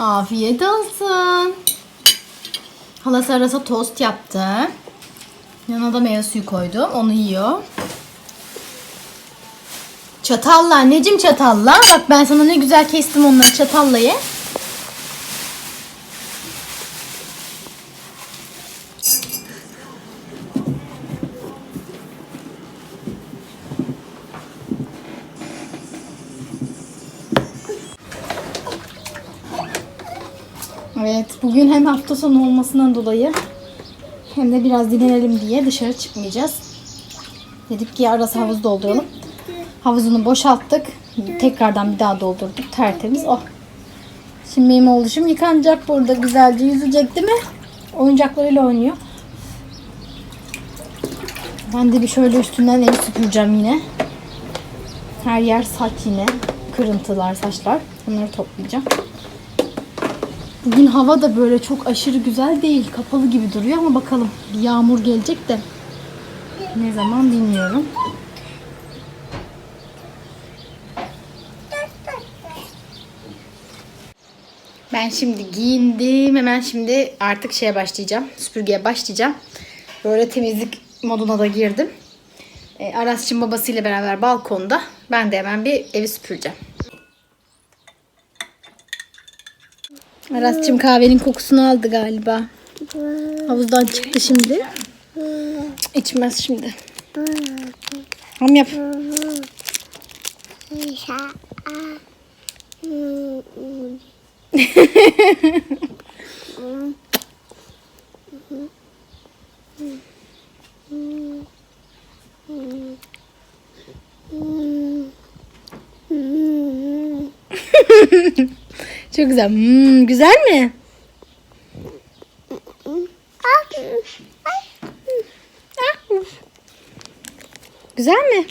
Afiyet olsun. Halası arasa tost yaptı. Yanına da meyve suyu koydum. Onu yiyor. Çatalla anneciğim çatalla. Bak ben sana ne güzel kestim onları çatalla ye. Evet, bugün hem hafta sonu olmasından dolayı hem de biraz dinlenelim diye dışarı çıkmayacağız. Dedik ki arası havuz dolduralım. Havuzunu boşalttık. Tekrardan bir daha doldurduk. Tertemiz. Oh. Şimdi benim oğluşum yıkanacak burada. Güzelce yüzecek değil mi? Oyuncaklarıyla oynuyor. Ben de bir şöyle üstünden ev süpüreceğim yine. Her yer saç yine. Kırıntılar, saçlar. Bunları toplayacağım. Bugün hava da böyle çok aşırı güzel değil. Kapalı gibi duruyor ama bakalım. Bir yağmur gelecek de. Ne zaman bilmiyorum. Ben şimdi giyindim. Hemen şimdi artık şeye başlayacağım. Süpürgeye başlayacağım. Böyle temizlik moduna da girdim. E, Aras'cığım babasıyla beraber balkonda. Ben de hemen bir evi süpüreceğim. Aras'cığım kahvenin kokusunu aldı galiba. Havuzdan çıktı şimdi. İçmez şimdi. Ham yap. Çok güzel. Hmm, güzel mi? Güzel mi?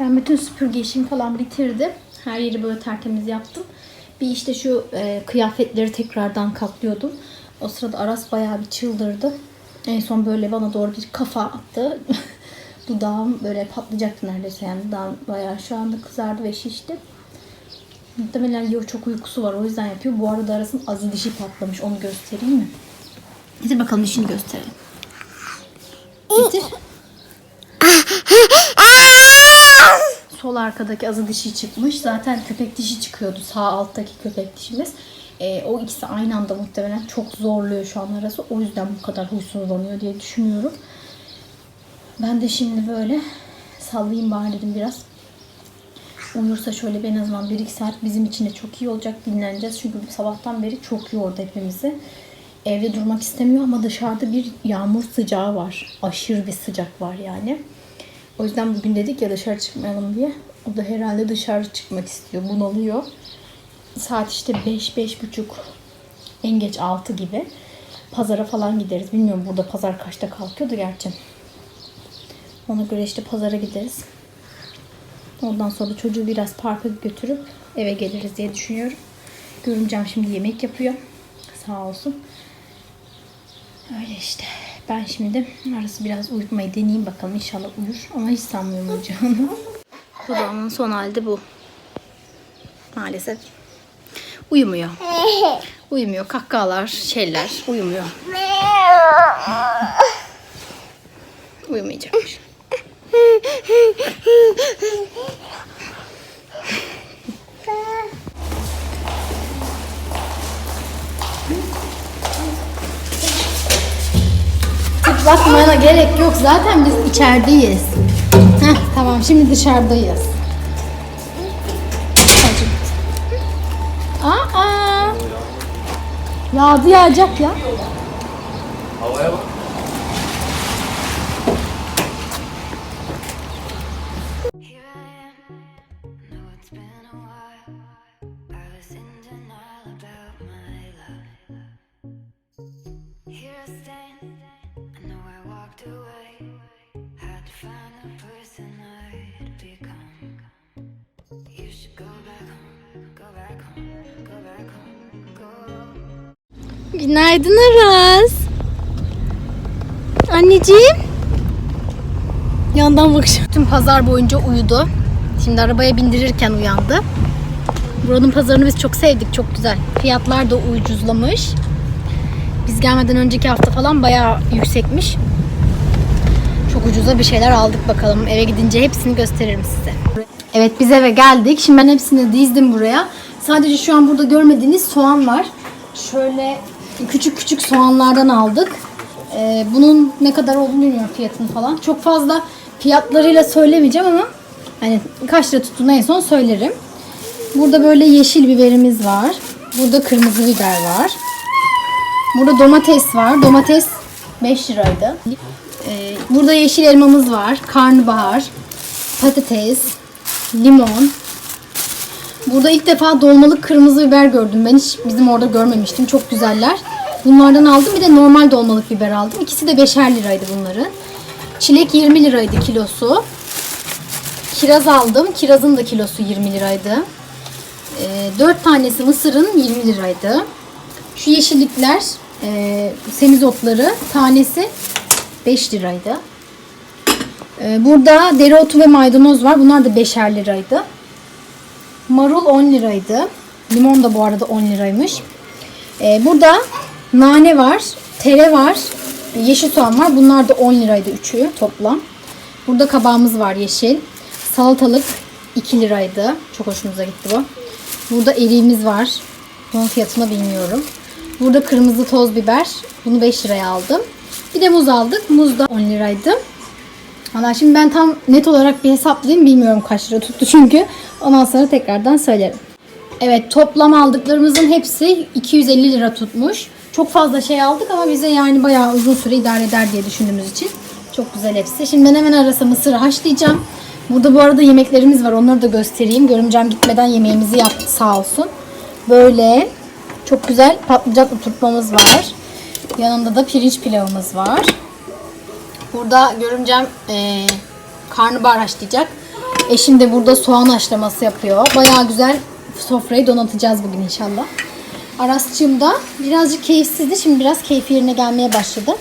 Ben bütün süpürge işimi falan bitirdim. Her yeri böyle tertemiz yaptım. Bir işte şu e, kıyafetleri tekrardan katlıyordum. O sırada Aras bayağı bir çıldırdı. En son böyle bana doğru bir kafa attı. Dudağım böyle patlayacaktı neredeyse yani. Dudağım bayağı şu anda kızardı ve şişti. Muhtemelen ya çok uykusu var o yüzden yapıyor. Bu arada Aras'ın azı dişi patlamış. Onu göstereyim mi? Getir bakalım dişini gösterelim. Getir. Arkadaki azı dişi çıkmış. Zaten köpek dişi çıkıyordu. Sağ alttaki köpek dişimiz. Ee, o ikisi aynı anda muhtemelen çok zorluyor şu an arası. O yüzden bu kadar huysuzlanıyor diye düşünüyorum. Ben de şimdi böyle sallayayım bari dedim biraz. Uyursa şöyle bir en azından 1-2 saat bizim için de çok iyi olacak. Dinleneceğiz. Çünkü sabahtan beri çok yordu hepimizi. Evde durmak istemiyor ama dışarıda bir yağmur sıcağı var. Aşırı bir sıcak var yani. O yüzden bugün dedik ya dışarı çıkmayalım diye. O da herhalde dışarı çıkmak istiyor. Bunalıyor. Saat işte 5-5.30 en geç 6 gibi. Pazara falan gideriz. Bilmiyorum burada pazar kaçta kalkıyordu gerçi. Ona göre işte pazara gideriz. Ondan sonra çocuğu biraz parka götürüp eve geliriz diye düşünüyorum. Görümcem şimdi yemek yapıyor. Sağ olsun. Öyle işte. Ben şimdi arası biraz uyutmayı deneyeyim bakalım. İnşallah uyur. Ama hiç sanmıyorum uyuyacağını. Onun son halde bu. Maalesef. Uyumuyor. Uyumuyor. Kahkahalar, şeyler. Uyumuyor. Uyumayacakmış. bakmana gerek yok. Zaten biz içerideyiz. Heh, tamam şimdi dışarıdayız. Aa! Yağdı yağacak ya. Havaya bak. Günaydın Aras. Anneciğim. Yandan bakışım. Tüm pazar boyunca uyudu. Şimdi arabaya bindirirken uyandı. Buranın pazarını biz çok sevdik. Çok güzel. Fiyatlar da ucuzlamış. Biz gelmeden önceki hafta falan bayağı yüksekmiş. Çok ucuza bir şeyler aldık bakalım. Eve gidince hepsini gösteririm size. Evet biz eve geldik. Şimdi ben hepsini dizdim buraya. Sadece şu an burada görmediğiniz soğan var. Şöyle küçük küçük soğanlardan aldık. Ee, bunun ne kadar olduğunu bilmiyorum fiyatını falan. Çok fazla fiyatlarıyla söylemeyeceğim ama hani kaç lira tuttuğunu en son söylerim. Burada böyle yeşil biberimiz var. Burada kırmızı biber var. Burada domates var. Domates 5 liraydı. Ee, burada yeşil elmamız var. Karnabahar, patates, limon. Burada ilk defa dolmalık kırmızı biber gördüm. Ben hiç bizim orada görmemiştim. Çok güzeller. Bunlardan aldım. Bir de normal dolmalık biber aldım. İkisi de 5'er liraydı bunların. Çilek 20 liraydı kilosu. Kiraz aldım. Kirazın da kilosu 20 liraydı. Ee, 4 tanesi mısırın 20 liraydı. Şu yeşillikler, e, semizotları tanesi 5 liraydı. Ee, burada dereotu ve maydanoz var. Bunlar da 5'er liraydı. Marul 10 liraydı. Limon da bu arada 10 liraymış. Ee, burada nane var, tere var, yeşil soğan var. Bunlar da 10 liraydı üçü toplam. Burada kabağımız var yeşil. Salatalık 2 liraydı. Çok hoşumuza gitti bu. Burada eriğimiz var. Bunun fiyatını bilmiyorum. Burada kırmızı toz biber. Bunu 5 liraya aldım. Bir de muz aldık. Muz da 10 liraydı. Valla şimdi ben tam net olarak bir hesaplayayım. Bilmiyorum kaç lira tuttu çünkü. Ondan sonra tekrardan söylerim. Evet toplam aldıklarımızın hepsi 250 lira tutmuş. Çok fazla şey aldık ama bize yani bayağı uzun süre idare eder diye düşündüğümüz için. Çok güzel hepsi. Şimdi ben hemen arasa mısırı haşlayacağım. Burada bu arada yemeklerimiz var. Onları da göstereyim. Görümcem gitmeden yemeğimizi yaptı sağ olsun. Böyle çok güzel patlıcan oturtmamız var. Yanında da pirinç pilavımız var. Burada görümcem e, karnabahar haşlayacak. Eşim de burada soğan haşlaması yapıyor. Bayağı güzel sofrayı donatacağız bugün inşallah. Arasçığım da birazcık keyifsizdi. Şimdi biraz keyfi yerine gelmeye başladı.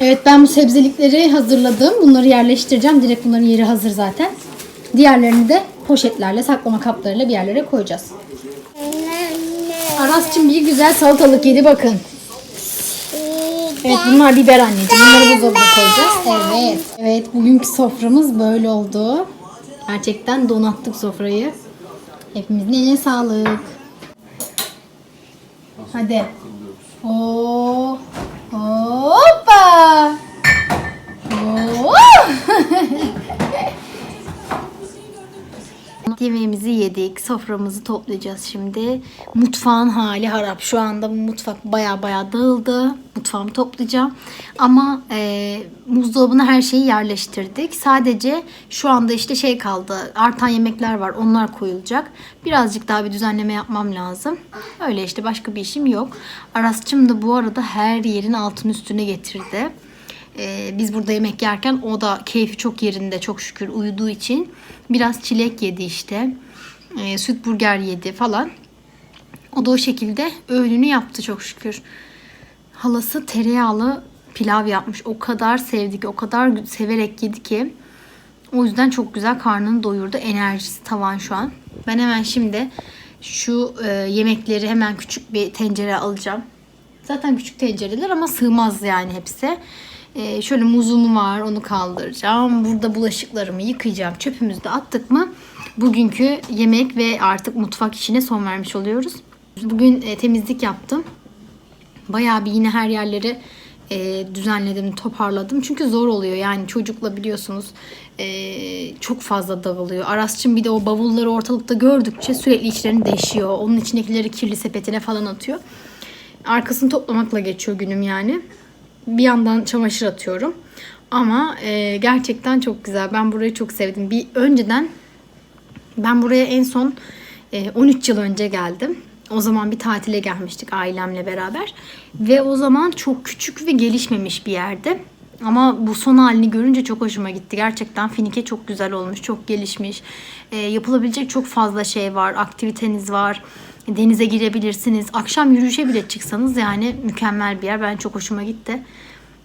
Evet ben bu sebzelikleri hazırladım. Bunları yerleştireceğim. Direkt bunların yeri hazır zaten. Diğerlerini de poşetlerle, saklama kaplarıyla bir yerlere koyacağız. Aras'cığım bir güzel salatalık yedi bakın. Evet bunlar biber anneciğim. Bunları buzdolabına koyacağız. Evet. Evet bugünkü soframız böyle oldu. Gerçekten donattık sofrayı. Hepimizin eline sağlık. Hadi. Oo. Yemeğimizi yedik. Soframızı toplayacağız şimdi. Mutfağın hali harap. Şu anda bu mutfak baya baya dağıldı. Mutfağımı toplayacağım. Ama e, buzdolabına her şeyi yerleştirdik. Sadece şu anda işte şey kaldı. Artan yemekler var. Onlar koyulacak. Birazcık daha bir düzenleme yapmam lazım. Öyle işte başka bir işim yok. Arasçım da bu arada her yerin altın üstüne getirdi. Ee, biz burada yemek yerken o da keyfi çok yerinde çok şükür uyuduğu için biraz çilek yedi işte. Ee, süt burger yedi falan. O da o şekilde öğününü yaptı çok şükür. Halası tereyağlı pilav yapmış. O kadar sevdik, o kadar severek yedi ki. O yüzden çok güzel karnını doyurdu. Enerjisi tavan şu an. Ben hemen şimdi şu e, yemekleri hemen küçük bir tencere alacağım. Zaten küçük tencereler ama sığmaz yani hepsi. Ee, şöyle muzum var onu kaldıracağım. Burada bulaşıklarımı yıkayacağım. Çöpümüzü de attık mı bugünkü yemek ve artık mutfak işine son vermiş oluyoruz. Bugün e, temizlik yaptım. Bayağı bir yine her yerleri e, düzenledim, toparladım. Çünkü zor oluyor yani çocukla biliyorsunuz e, çok fazla dağılıyor. Arasçım bir de o bavulları ortalıkta gördükçe sürekli içlerini deşiyor. Onun içindekileri kirli sepetine falan atıyor. Arkasını toplamakla geçiyor günüm yani. Bir yandan çamaşır atıyorum. Ama e, gerçekten çok güzel. Ben burayı çok sevdim. Bir önceden ben buraya en son e, 13 yıl önce geldim. O zaman bir tatile gelmiştik ailemle beraber. Ve o zaman çok küçük ve gelişmemiş bir yerdi. Ama bu son halini görünce çok hoşuma gitti. Gerçekten Finike çok güzel olmuş, çok gelişmiş. E, yapılabilecek çok fazla şey var, aktiviteniz var. Denize girebilirsiniz. Akşam yürüyüşe bile çıksanız yani mükemmel bir yer. Ben çok hoşuma gitti.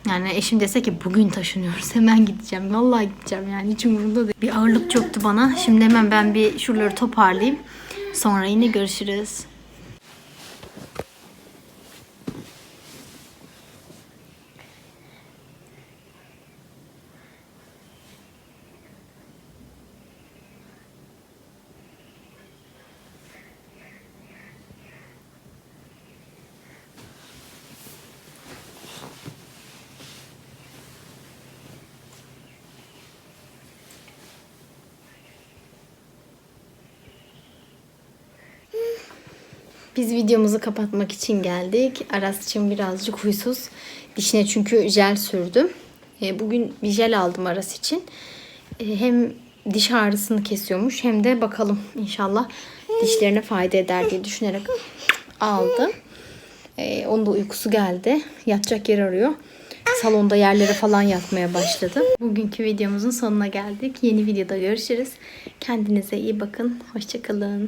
Yani eşim dese ki bugün taşınıyoruz hemen gideceğim. Vallahi gideceğim yani hiç umurumda değil. Bir ağırlık çöktü bana. Şimdi hemen ben bir şuraları toparlayayım. Sonra yine görüşürüz. Biz videomuzu kapatmak için geldik. Aras için birazcık huysuz. Dişine çünkü jel sürdüm. E, Bugün bir jel aldım Aras için. E, Hem diş ağrısını kesiyormuş hem de bakalım inşallah dişlerine fayda eder diye düşünerek aldım. E, onun da uykusu geldi. Yatacak yer arıyor. Salonda yerlere falan yatmaya başladı. Bugünkü videomuzun sonuna geldik. Yeni videoda görüşürüz. Kendinize iyi bakın. Hoşçakalın.